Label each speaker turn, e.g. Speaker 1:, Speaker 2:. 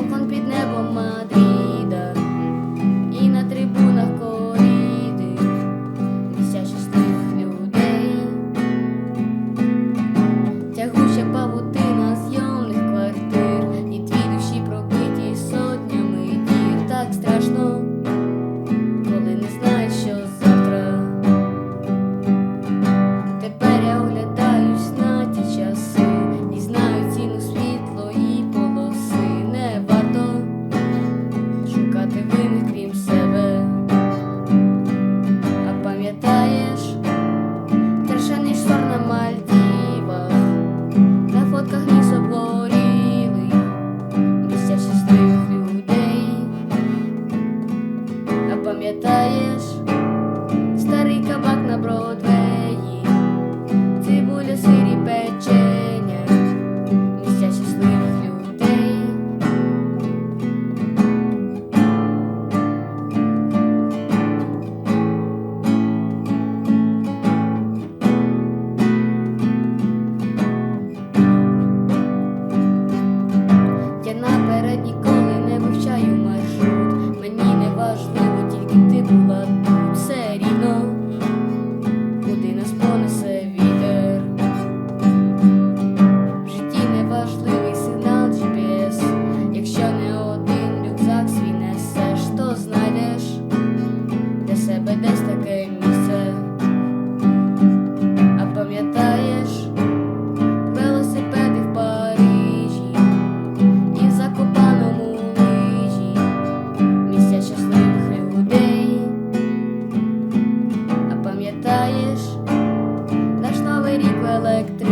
Speaker 1: балкон під небом Мадрид. старий кабак на брод. себе десь таке місце, а пам'ятаєш велосипеди в Парижі і в закопаному лижі місця щасливих людей, а пам'ятаєш наш новий рік в електрі.